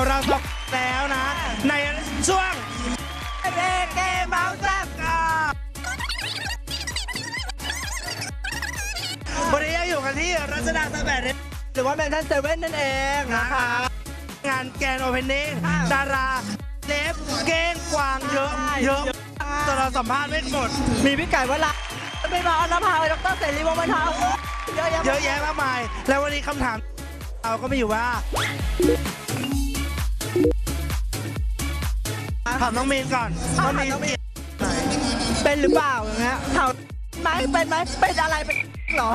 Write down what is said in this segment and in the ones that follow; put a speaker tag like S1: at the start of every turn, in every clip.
S1: กับเราสองแล้วนะ ในช่วงเรเกมเมาส์แซ่บกันวันนี้ยังอยู่กันที่รัชดาสแปดหรือว่าแมนทันเซเว่นนั่นเองนะคะ งานแกนโอเพนนิ่งดาราเซฟเก้งกวางเยอะเยอะจนเราสัมภาษณ์ไม่หมด
S2: มีพี่ไก่วละไม่มาเอาน้ำพาไปดรเสรีวงศ์ไม้เท้าเยอะแยะ
S1: เยอะแยะมากมาย แล้ววันนี้คำถาม เราก็มีอยู่ว่า ถามน้องมีนก่อนน้องมีนเกลียดไหน
S2: เป็นหรือเปล่าอย่างเงี้ยเท่าไหมเป็นไหมเป็นอะไรเป็นหรอ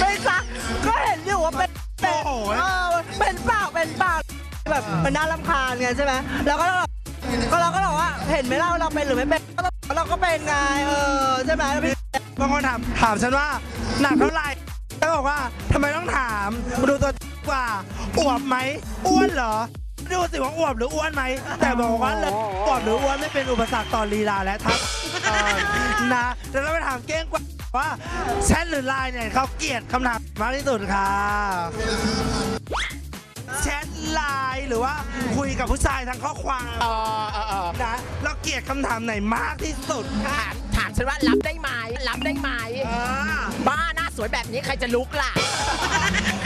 S2: ไม่ซะก็เห็นอยู่ว่าเป็นเป็นเออเป็นเปล่าเป็นเปล่าแบบมันน่ารำคาญไงใช่ไหมแล้วก็ก็เราก็บอกว่าเห็นไหมเราเราเป็นหรือไม่เป็นเราก็เป็นไงเออใช่ไหมแล้วพี่
S1: บางคนถามถามฉันว่าหนักเท่าไหร่ฉันบอกว่าทำไมต้องถามมาดูตัวกว่าอวบไหมอ้วนเหรอ ดูสิว่าอวบหรืออ้วนไหม แต่บอกว่าเรื่องอวบหรืออ้วนไม่เป็นอุปสรรคต่อลีลาและทักษะนะแล้วเราไปถามเก้งกว่าว่าแชทหรือไลน์เนี่ยเขาเกลียดคำถามมากที่สุดค่ะแชทไลน์หรือว่าคุยกับผู้ชายทางข้อความ
S3: เออเออเออ
S1: นะเราเกลียดคำถามไหนมากที่สุด
S3: ถามถามฉันว่ารับได้ไหมรับได้ไหม
S1: อ่า
S3: บ้าหน้าสวยแบบนี้ใครจะลุกล่ะ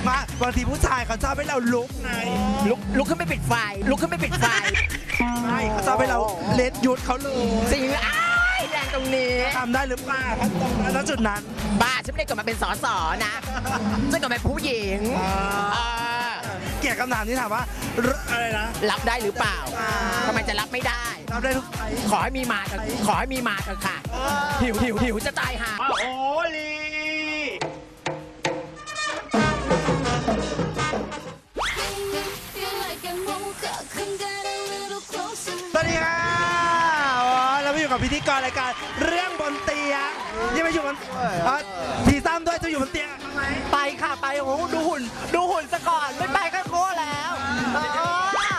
S1: มาบางทีผู้ชายเขาชอบให้เราลุกไง
S3: ลุกลุกขึ้นไม่ปิดไฟ ลุกขึ้นไม่ปิดไฟ
S1: ใช่เขาชอบให้เราเลดยุดเขาเลย
S3: จริงอ้ายแรงตรงนี้
S1: ทำได้หรือเปล่าครับตรงนั้นณจุดนั้น
S3: บ้าฉันไม่ได้เกิดมาเป็นสอสอนะฉันเกิดมาเป็นผู้หญิงเออ
S1: เกลียดคำถามที่ถามว่าอะไรนะ
S3: รับได้หรือเปล่าทำไมจะรับไม่ได้
S1: รับได้ทุกไซส์
S3: ขอให้มีมาเถอะขอให้มีมาเถอะค่ะหิวหิวหิวจะตายห่า
S1: โอ้ลี อเราไปอยู่กับพิธีกรรายการเรื่องบนเตียงนี่มาอยู่บนเอ่อผีซ้ำด้วยจะอยู่บนเตียงทำไม
S2: ไปค่ะไปโอ้โหดูหุ่น ดูหุ่นซะก่อนไม่ไปก็โค้แล้วเออ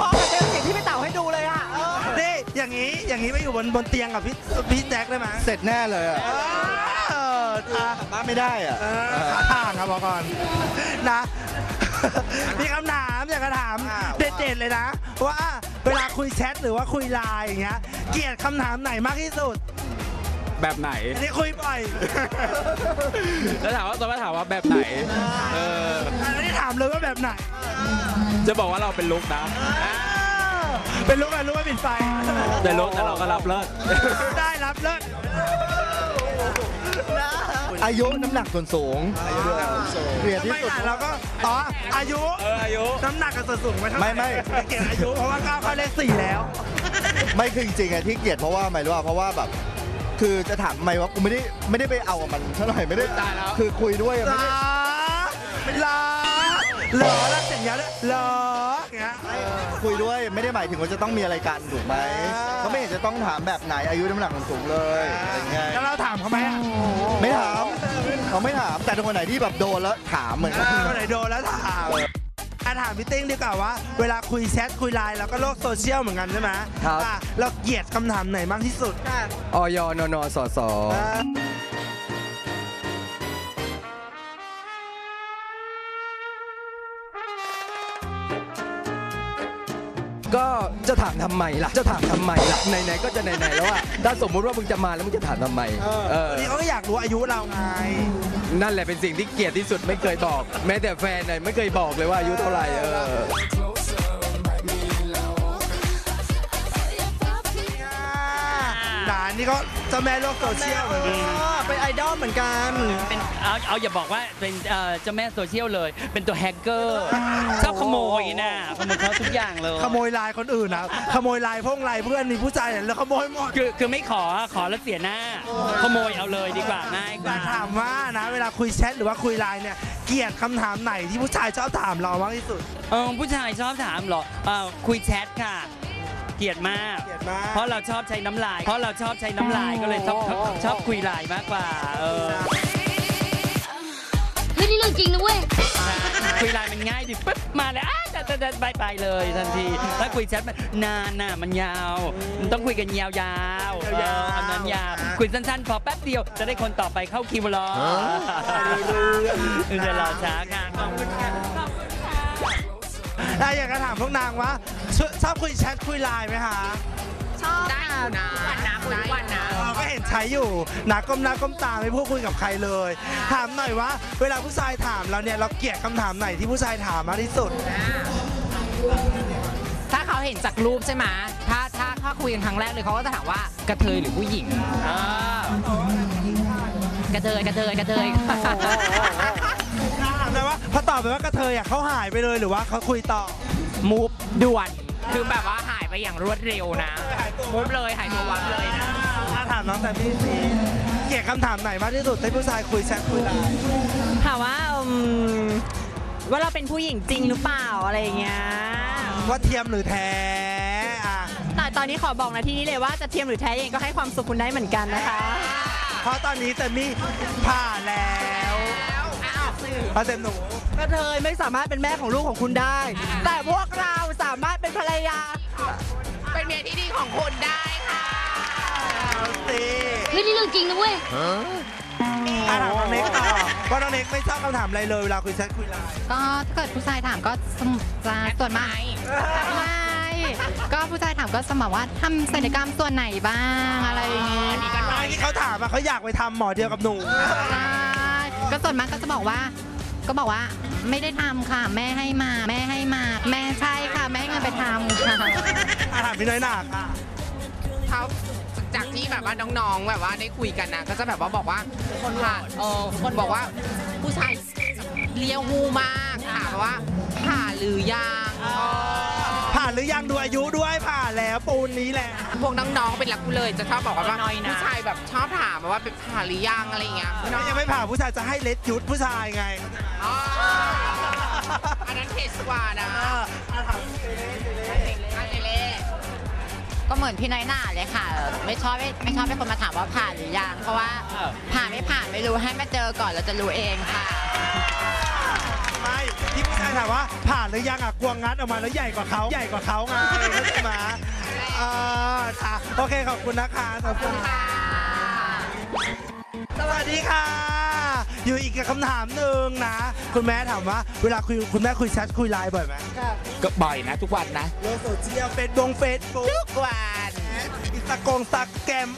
S2: พ่อกับเจมส์เสียงที่พี่เต๋าให้ดูเลยอะเออ
S1: นี่อย่างนี้อย่างนี้ไปอยู่บนบนเตียงกับพี่พี่แจ็คได้ไหม
S4: เสร็จแน่เลยอะ
S1: เอออะ
S4: บ้านไม่ได้อะ
S1: เออห่างครับบอกก่อนนะ มีคำถามอยากจะถาม
S4: อ่า
S1: เด็ดๆเลยนะ ว่าเวลาคุยแชทหรือว่าคุยไลน์อย่างเงี้ยเกลียดคำถามไหนมากที่สุด
S5: แบบไหน
S1: อันนี้คุยบ่อย
S5: แล้วถามว่าตอนมาถามว่าแบบไหน เออ
S1: อันนี้ถามเลยว่าแบบไหน
S5: จะบอกว่าเราเป็นลุกนะ
S1: เป็นรู้กันรู้ว่าปิดไฟ
S5: แต่ลุกแต่เราก็รับเลิก
S1: ได้รับเลิศ
S4: อายุน้ำหนักส่วนสูงเกลียดที่
S1: ไม่
S4: สุด
S1: ล่ะเราก็อ๋ออายุ
S5: เอออายุ
S1: น้ำหนักกับส่วนสูงไม่เท่าไหร่
S4: ไม่ไม่
S1: เกลียดอายุเพราะว่าก้าวเข้าเลขสี่แล้ว
S4: ไม่คือจริงๆอะที่เกลียดเพราะว่าไม่รู้ว่าเพราะว่าแบบ คือจะถามทำไมว่ากูไม่ได้ไม่ได้ไปเอากับมันเท่าไหร่ไม่ได้
S5: ตายแล้ว
S4: คือคุยด้วยอะ
S1: เหร
S4: ไม่ได้
S1: อเหรอเหรอแล้วเสร็จแล้วเนี่ยเหรออย่า งเงี้ย
S4: คุยด้วยไม่ได้หมายถึงว่าจะต้องมีอะไรกันถูกไหม
S1: อ่า
S4: เขาไม่เห็นจะต้องถามแบบไหนอายุน้ำหนักส่วนสูงเลยอะไรเงี้ย
S1: แล้วเราถามเขาไหมอะ
S4: ไม่ถามเขาไม่ถามแต่คนไหนที่แบบโดนแล้วถามเหมือนกัน
S1: คนไหนโดนแล้วถามอะถามพี่ติ้งดีกว่าว่า เวลาคุยแชทคุยไลน์เราก็โลกโซเชียลเหมือนกันใช่ไหม
S6: ครับ
S1: อะเราเกลียดคำถามไหนมากที่สุด
S6: ออยนนสส
S1: อะ
S6: ก็จะถามทำไมล่ะ จะถามทำไมล่ะไหนๆก็จะไหนๆแล้วอะถ้าสมมุติว่ามึงจะมาแล้วมึงจะถามทำไมเออ
S1: วันนี้เขาก็อยากรู้อายุเราไง
S6: นั่นแหละเป็นสิ่งที่เกลียดที่สุดไม่เคยบอก แม้แต่แฟนเนี่ยไม่เคยบอกเลยว่าอายุเท่าไหร่เออ
S1: นนี่ก็เจ้าแม่โลกโซเชียลเหมือนกัน
S2: เออเป็นไอดอลเหมือนกัน
S7: เป็นเอาเอาอย่าบอกว่าเป็นเอ่อเจ้าแม่โซเชียลเลย เป็นตัวแฮกเกอร์ชอบขโมยนะขโมยเขาทุกอย่างเลย
S1: ขโมยไลน์คนอื่นนะขโมยไลน์พวกไลน์เพื่อนมีผู้ชายเนี่ยแล้วขโมยหมด
S7: คือคือไม่ขอขอแล้วเสียหน้า ขโมยเอาเลยดีกว่าง่ายก
S1: แต่
S7: ว่า
S1: ถามว่านะ เวลาคุยแชทหรือว่าคุยไลน์เนี่ยเกลียดคำถามไหนที่ผู้ชายชอบถามเรามากที่สุด
S7: เออผู้ชายชอบถามเหรอเออคุยแชทค่ะ เกลียดมาก
S1: เกลียดมาก
S7: เพราะเราชอบใช้น้ำลาย เพราะเราชอบใช้น้ำลายก็เลยชอบชอบชอบคุยไลน์มากกว่า เออ
S8: เฮ้ยนี่เรื่องจริงนะเว้ย
S7: คุยไลน์มันง่ายดิปึ๊บมาเลยอะแต่แต่ไปไปเลยทันทีถ้าคุยแชทมันนานน่ะมันยาวมันต้องคุยกันยาวๆเอออันนั้นยาวคุยสั้นๆ พอแป๊บเดียวจะได้คนต่อไปเข้าคิวรอเดี๋ยวรอช้าค่ะ ขอบคุณค่ะขอบคุณค่ะ
S1: อะอยากจะถามพวกนางว่า ชอบชอบคุยแชทคุยไลน์ไหมคะ
S2: ชอบ
S9: ได้อยู่นะวันนะคุยทุกวันนะ
S1: เราก็เห็นใช้อยู่หนาก้มหน้าก้มตาไม่พูดคุยกับใครเลย ถามหน่อยว่า เวลาผู้ชายถามเราเนี่ยเราเกลียดคำถามไหนที่ผู้ชายถามมากที่สุด
S10: ถ้าเขาเห็นจากรูปใช่ไหมถ้าถ้าถ้าคุยกันครั้งแรกเลยเขาก็จะถามว่ากระเทยหรือผู้หญิงอ่ากระเทยกระเทยกระเทย
S1: ถามเลยว่าพอตอบไปว่ากระเทยอะเขาหายไปเลยหรือว่าเขาคุยต่อ
S10: มูฟด่วน คือแบบว่าหายไปอย่างรวดเร็วนะมูฟเลยหายตัววับเลยนะ
S1: ถ้าถามน้องแต่พี่สีเกลียดคำถามไหนมากที่สุดที่ผู้ชายคุยแชทคุยไลน์
S2: ถามว่าอืมว่าเราเป็นผู้หญิงจริงหรือเปล่าอะไรอย่างเงี้ย
S1: ว่าเทียมหรือแท้อะ
S2: แต่ตอนนี้ขอบอกนะที่นี่เลยว่าจะเทียมหรือแท้ยังไงก็ให้ความสุขคุณได้เหมือนกันนะคะ
S1: เพราะตอนนี้แต่มีผ่าแล้ว เพราะเต็มหนู
S2: กระเทยไม่สามารถเป็นแม่ของลูกของคุณได้ แต่พวกเราสามารถเป็นภรรยา
S9: เป็นเมียที่ดีของคุณได้ค่ะ
S1: เอาสิ
S8: เฮ้ยนี่เรื่องจริงนะเว้ย
S1: อะถามน้องเน็กต่อว่าน้องเน็กไม่ชอบคำถามอะไรเลยเวลาคุยแชทคุยไลน์
S10: ก็ถ้าเกิดผู้ชายถามก็สมจะส่วนมากไม่ก็ผู้ชายถามก็สมองว่าทำศัลยกรรมส่วนไหนบ้างอะไรอย่างเงี้ย
S1: ไอ้ที่เขาถามอะเขาอยากไปทำหมอเดียวกับหนู
S10: ใช่ ก็ส่วนมากก็จะบอกว่า ก็บอกว่าไม่ได้ทำค่ะ แม่ให้มา แม่ให้มา แม่ใช่ค่ะ แม่ให้เงินไปทำค่ะ
S1: อะถามพี่น้อยหนาค่ะ
S9: เขาจากที่แบบว่าน้องๆแบบว่าได้คุยกันนะก็จะแบบว่าบอกว่าคนผ่านเออคนบอกว่าผู้ชายเลี้ยวหูมากถามว่าผ่าหรือยังเออ
S1: ผ่านหรือยังดูอายุด้วยผ่านแล้วปูนนี้แหละ
S9: พวกน้องๆเป็นรักกูเลยจะชอบบอกว่า
S10: น้อยนะ
S9: ผู้ชายแบบชอบถามว่าเป็นผ่าหรือยังอะไรอย่างเงี้ย
S1: น้องยังไม่ผ่านผู้ชายจะให้เล็ดยุดผู้ชายไง
S9: อ๋ออันนั้นเทสกว่านะ
S1: อะถาม
S9: อันเล่
S10: ก็เหมือนพี่น้อยหน้าเลยค่ะ ไม่ชอบไม่ไม่ชอบให้คนมาถามว่าผ่านหรือยังเพราะว่าผ่านไม่ผ่านไม่รู้ให้มาเจอก่อนเราจะรู้เองค่ะ
S1: ไม่ที่ผู้ชายถามว่า ผ่านหรือยังอะกวงงัดออกมาแล้วใหญ่กว่าเขาใหญ่กว่าเขาไงเข้าใจไหมอ่าค่ะโอเคขอบคุณนะคะขอบคุณค่ะสวัสดีค่ะ อยู่อีกกับคำถามหนึ่งนะ คุณแม่ถามว่า เวลาคุยคุณแม่คุยแชทคุยไลน์บ่อยไหม
S11: ก็บ่อยนะ ทุกวันนะ
S1: โลกโซเชียลเฟซบงเฟซบุ๊ก
S9: ทุกวัน
S1: อินสตาแกรมสตาแกรม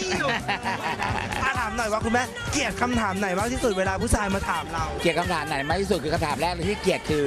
S1: อัพ
S9: ทุกวัน
S1: ถ้าถามหน่อยว่าคุณแม่เกลียดคำถามไหนมากที่สุดเวลาผู้ชายมาถามเรา
S11: เกลียดคำถามไหนมากที่สุดคือคำถามแรกเลยที่เกลียดคือ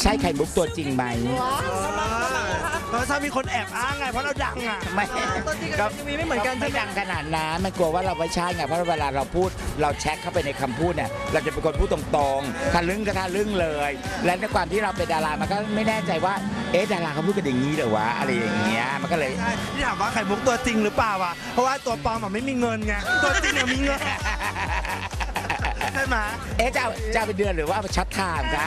S11: ใช่ไข่มุกตัวจริงไหม
S1: เพ ราะชอบมีคนแอบอ้างไงเพราะเราดังอะ
S11: ไม่
S2: ตัวจริงกับทีวีไม่เหมือนกันใช่
S11: ไม่
S2: ไหม
S11: ดังขนาดนั้นมันกลัวว่าเราไม่ใช่ไงเพราะเวลาเราพูดเราแชทเข้าไปในคำพูดเนี่ยเราจะเป็นคนพูดตรงๆทะลึ่งก็ทะลึ่งเลย และในความที่เราเป็นดารามันก็ไม่แน่ใจว่าเอ๊ะดาราเขาพูดกันอย่างนี้เหรอวะอะไรอย่างเงี้ยมันก็เลย
S1: ใช่ที่ถามว่าไข่มุกตัวจริงหรือเปล่าวะเพราะว่าตัวปลอมอะไม่มีเงินไงตัวจริงอะมีเงินใช่ไหม
S11: เอ๊ะจะเอาจะเอาไปเดือนหรือว่าเอาไปช็อตไทม์คะ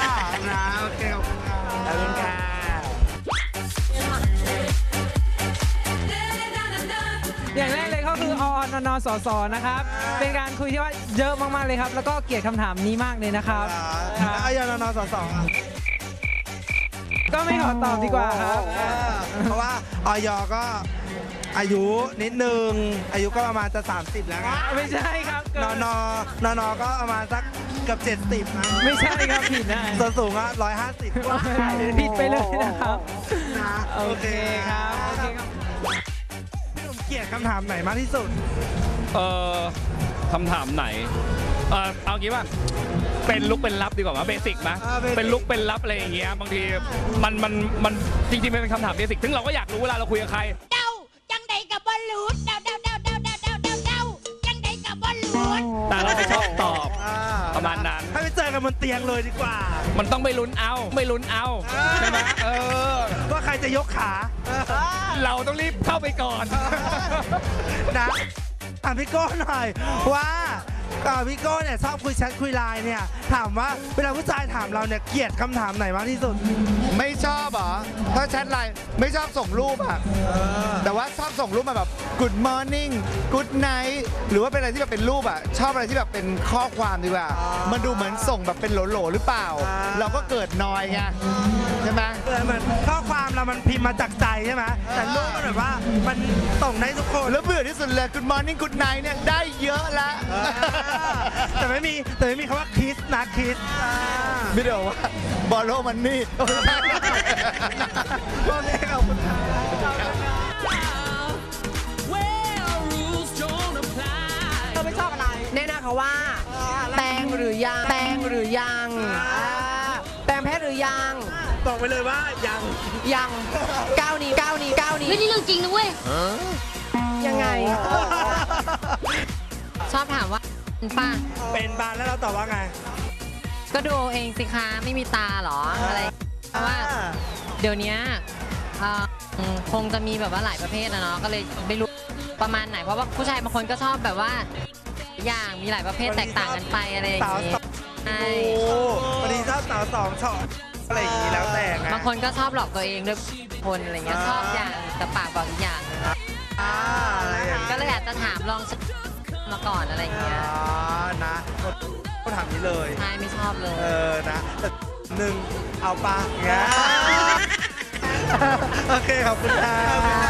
S1: ล่ะนะโอเคขอบคุณค่ะ
S11: ขอบคุณค่ะ
S12: นนสสนะครับ เป็นการคุยที่ว่าเยอะมากๆเลยครับ แล้วก็เกลียดคำถามนี้มากเลยนะครับครับ
S1: อายนนสส
S12: ก็ไม่ขอตอบดีกว่าครับ
S1: เพราะว่าออยก็อายุนิดนึง อายุก็ประมาณจะ 30 แล้วไง
S12: ไม่ใช่ครับเกิ
S1: นอนนนนก็ประมาณสักเกือบ70นะ
S12: ไม่ใช่ครับผิดนะ
S1: ส่วนสูงก็150
S12: ผิดไปเลยนะครับ
S1: นะ
S12: โอเคครับโอเคครับ
S1: พี่หนุ่ม เกลียดคำถามไหนมากที่สุด
S5: เอ่อคำถามไหน เออเอางี้ว่าเป็นลุกเป็นลับดีกว่าว่าเบสิกไหม
S1: อ่า basic
S5: เป็นลุกเป็นลับอะไรอย่างเงี้ยบางทีมันมันมันจริงๆมันเป็นคำถามเบสิกซึ่งเราก็อยากรู้เวลาเราคุยกับใคร
S8: เดาจังใดกับบอลลูนเดาเดาเดาเดาเดาเดาเดาเดาจังใดกับบอลลูน
S5: แต่เราไม่ชอบตอบ
S1: อ่
S5: ประมาณนั้น
S1: ให้ไปเจอกันบนเตียงเลยดีกว่า
S5: มันต้องไม่ลุ้นเอาไม่ลุ้นเอาใช่ไหมเออ
S1: ว่าใครจะยกขา
S5: เราต้องรีบเข้าไปก่อน
S1: นะถามพี่โก้หน่อยว่าเอ่อพี่โก้เนี่ยชอบคุยแชทคุยไลน์เนี่ย ถามว่าเวลาผู้ชายถามเราเนี่ยเกลียดคำถามไหนมากที่สุด
S13: ไม่ชอบเหรอถ้าแชทไลน์ไม่ชอบส่งรูปอะแต่ว่าชอบอบส่งรูปมาแบบ good morning good night หรือว่าเป็นอะไรที่แบบเป็นรูปอะชอบอะไรที่แบบเป็นข้อความดีกว่า มันดูเหมือนส่งแบบเป็นโหลๆหรือเปล่า เราก็เกิดนอยไงใช่ไหม
S1: เออเหมือนข้อความเรามันพิมพ์มาจากใจใช่ไหมแต่รูปมันแบบว่ามันส่งได้ทุกคน
S13: แล้วเบื่อที่สุดเลย good morning good night เนี่ยได้เยอะละ
S1: แต่ไม่มีแต่ไม่มีคำว่าคิสนะคิส
S13: ไม่ได้บอกว่าบอลโลมันนี่
S1: โอเคขอบคุณครับ
S2: เธอไม่ชอบอะไร แน่นะเขาว่า แปรงหรือยัง แปรงหรือยังอ่าแปรงเพชรหรือยัง
S1: บอกไปเลยว่ายัง
S2: ยังก้าวนี้ก้าวนี้ก้าวนี้
S8: ไม่ใช่เรื่องจริงนะเว้ย
S2: ยังไง
S10: ชอบถามว่าเป็นป้า
S1: เป็นบานแล้วเราตอบว่าไง
S10: ก็ดูเอาเองสิคะไม่มีตาเหรออะไรเพราะว่าเดี๋ยวเนี้ยเอ่อคงจะมีแบบว่าหลายประเภทนะเนาะก็เลยไม่รู้ประมาณไหนเพราะว่าผู้ชายบางคนก็ชอบแบบว่าอย่างมีหลายประเภทแตกต่างกันไปอะไรอย่าง
S1: สาว
S10: เงี้
S1: ส
S10: ย
S1: อง
S10: ใช่
S1: โอ้วันนี้ชอบสาวสองชอบอะไรอย่างนี้แล้วแต่ไง
S10: บางคนก็ชอบหลอกตัวเองด้วยคนอะไรเงี้ยชอบอย่างแต่ปากบอกอีกอย่างหนึ่ง
S1: อ่าอะไรอย่างนี้
S10: ก็เลยอาจจะถามลอง มาก่อนอะไรอย่างเงี้ย
S1: อ๋อนะก็ถามนี้เลย
S10: ใช่ไม่ชอบเลย
S1: เออ นะแต่หนึ่งเอาปะเงี้ย โอเค ขอบคุณครับ